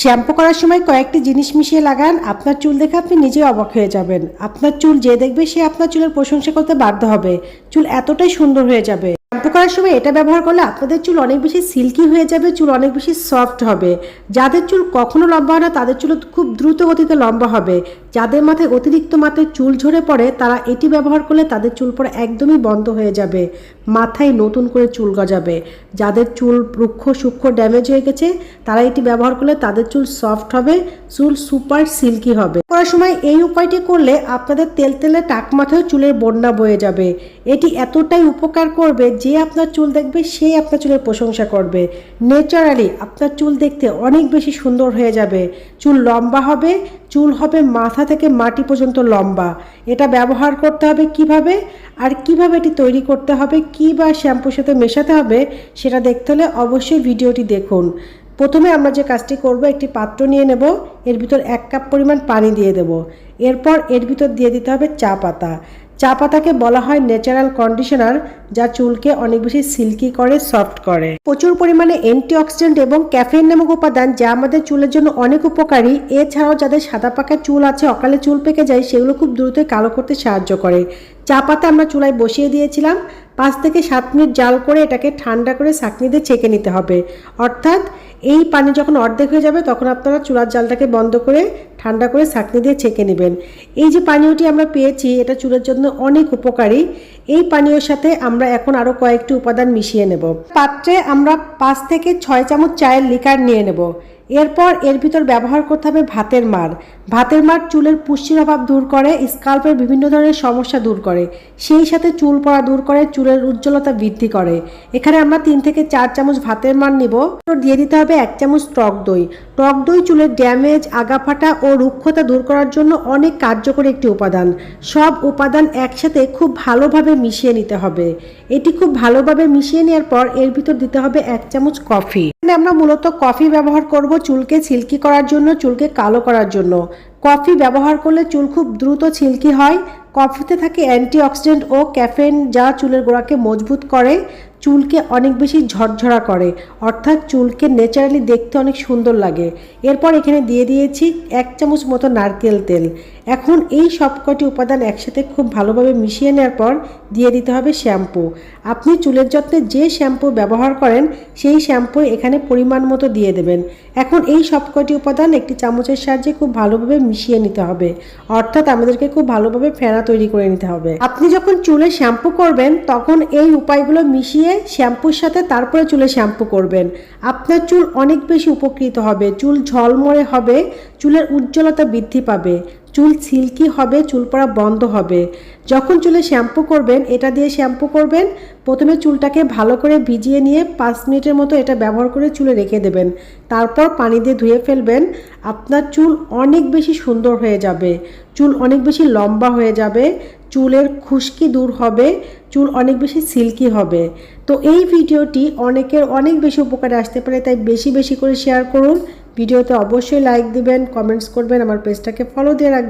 Shampoo করার সময় কয়েকটি জিনিস মিশিয়ে লাগান। আপনার চুল দেখে আপনি নিজেই অবাক হয়ে যাবেন। আপনার চুল যে দেখবে, সে আপনার চুলের প্রশংসা করতে বাধ্য হবে। চুল এতটাই সুন্দর হয়ে যাবে। শ্যাম্পু করার সময় এটা ব্যবহার করলে আপনাদের চুল অনেক বেশি সিল্কি হয়ে যাবে, চুল অনেক বেশি সফট হবে। যাদের চুল কখনো লম্বা হয় না, তাদের চুল খুব দ্রুত গতিতে লম্বা হবে। যাদের মাথায় অতিরিক্ত মাত্রায় চুল ঝরে পড়ে, তারা এটি ব্যবহার করলে তাদের চুল পড়া একদমই বন্ধ হয়ে যাবে। মাথায় নতুন করে চুল গজাবে। যাদের চুল রুক্ষ সূক্ষ্ম ড্যামেজ হয়ে গেছে, তারা এটি ব্যবহার করলে তাদের চুল সফট হবে, চুল সুপার সিল্কি হবে। করার সময় এই উপায়টি করলে আপনাদের তেল তেলে টাক মাথায় চুলের বন্যা বয়ে যাবে। এটি এতটাই উপকার করবে যে আপনার চুল দেখবে সেই আপনার চুলের প্রশংসা করবে। নেচারালি আপনার চুল দেখতে অনেক বেশি সুন্দর হয়ে যাবে। চুল লম্বা হবে চুল হবে মাথা থেকে মাটি পর্যন্ত লম্বা। এটা ব্যবহার করতে হবে কীভাবে? আর কীভাবে এটি তৈরি করতে হবে? কী বা শ্যাম্পুর সাথে মেশাতে হবে? সেটা দেখতে হলে অবশ্যই ভিডিওটি দেখুন। প্রথমে আমরা যে কাজটি করব, একটি পাত্র নিয়ে নেব। এর ভিতর এক কাপ পরিমাণ পানি দিয়ে দেব। এরপর এর ভিতর দিয়ে দিতে হবে চা পাতা। চা পাতাকে বলা হয় ন্যাচারাল কন্ডিশনার, যা চুলকে অনেক বেশি সিল্কি করে, সফট করে। প্রচুর পরিমাণে অ্যান্টিঅক্সিডেন্ট এবং ক্যাফেইন নামক উপাদান, যা আমাদের চুলের জন্য অনেক উপকারী। এছাড়াও যাদের সাদা পাকা চুল আছে, অকালে চুল পেকে যায়, সেগুলো খুব দ্রুতই কালো করতে সাহায্য করে। চা পাতা আমরা চুলায় বসিয়ে দিয়েছিলাম। পাঁচ থেকে সাত মিনিট জাল করে এটাকে ঠান্ডা করে ছাঁকনি দিয়ে ছেঁকে নিতে হবে। অর্থাৎ এই পানি যখন অর্ধেক হয়ে যাবে, তখন আপনারা চুলার জালটাকে বন্ধ করে ঠান্ডা করে ছাঁকনি দিয়ে ছেঁকে নেবেন। এই যে পানীয়টি আমরা পেয়েছি, এটা চুলের জন্য অনেক উপকারী। এই পানীয়র সাথে আমরা এখন আরও কয়েকটি উপাদান মিশিয়ে নেব। পাত্রে আমরা পাঁচ থেকে ছয় চামচ চায়ের লিকার নিয়ে নেব। এরপর এর ভিতর ব্যবহার করতে হবে ভাতের মার ভাতের মার চুলের পুষ্টির অভাব দূর করে, স্কাল্পের বিভিন্ন ধরনের সমস্যা দূর করে। সেই সাথে চুল পড়া দূর করে, চুলের উজ্জ্বলতা বৃদ্ধি করে। এখানে আমরা তিন থেকে চার চামচ ভাতের মার নিব। দিয়ে দিতে হবে এক চামচ টক দই। টক দই চুলের ড্যামেজ, আগাফাটা ও রুক্ষতা দূর করার জন্য অনেক কার্যকরী একটি উপাদান। সব উপাদান একসাথে খুব ভালোভাবে মিশিয়ে নিতে হবে। এটি খুব ভালোভাবে মিশিয়ে নেওয়ার পর এর ভিতর দিতে হবে এক চামচ কফি। এখানে আমরা মূলত কফি ব্যবহার করব চুলকে ছিলকি করার জন্য, চুলকে কালো করার জন্য। কফি ব্যবহার করলে চুল খুব দ্রুত ছিলকি হয় কফিতে থাকে অ্যান্টিঅক্সিডেন্ট ও ক্যাফেন যা চুলের গোড়াকে মজবুত করে, চুলকে অনেক বেশি ঝরঝরা করে, অর্থাৎ চুলকে ন্যাচারালি দেখতে অনেক সুন্দর লাগে। এরপর এখানে দিয়ে দিয়েছি এক চামচ মতো নারকেল তেল। এখন এই সবকটি উপাদান একসাথে খুব ভালোভাবে মিশিয়ে নেওয়ার পর দিয়ে দিতে হবে শ্যাম্পু। আপনি চুলের যত্নে যে শ্যাম্পু ব্যবহার করেন, সেই শ্যাম্পু এখানে পরিমাণ মতো দিয়ে দেবেন। এখন এই সবকটি উপাদান একটি চামচের সাহায্যে খুব ভালোভাবে মিশিয়ে নিতে হবে। অর্থাৎ আমাদেরকে খুব ভালোভাবে ফেনা তৈরি করে নিতে হবে। আপনি যখন চুলে শ্যাম্পু করবেন, তখন এই উপায়গুলো মিশিয়ে শ্যাম্পুর সাথে তারপরে চুলে শ্যাম্পু করবেন। আপনার চুল অনেক বেশি উপকৃত হবে, চুল ঝলমলে হবে, চুলের উজ্জ্বলতা বৃদ্ধি পাবে। চুল সিল্কি হবে, চুল পড়া বন্ধ হবে। যখন চুলে শ্যাম্পু করবেন, এটা দিয়ে শ্যাম্পু করবেন, প্রথমে চুলটাকে ভালো করে ভিজিয়ে নিয়ে পাঁচ মিনিটের মতো এটা ব্যবহার করে চুলে রেখে দেবেন। তারপর পানি দিয়ে ধুয়ে ফেলবেন। আপনার চুল অনেক বেশি সুন্দর হয়ে যাবে। চুল অনেক বেশি লম্বা হয়ে যাবে। চুলের খুশকি দূর হবে। চুল অনেক বেশি সিল্কি হবে। তো এই ভিডিওটি অনেকের অনেক বেশি উপকারে আসতে পারে, তাই বেশি বেশি করে শেয়ার করুন। ভিডিওতে অবশ্যই লাইক দিবেন কমেন্টস করবেন আমার পেজটাকে ফলো দিয়ে রাখবেন।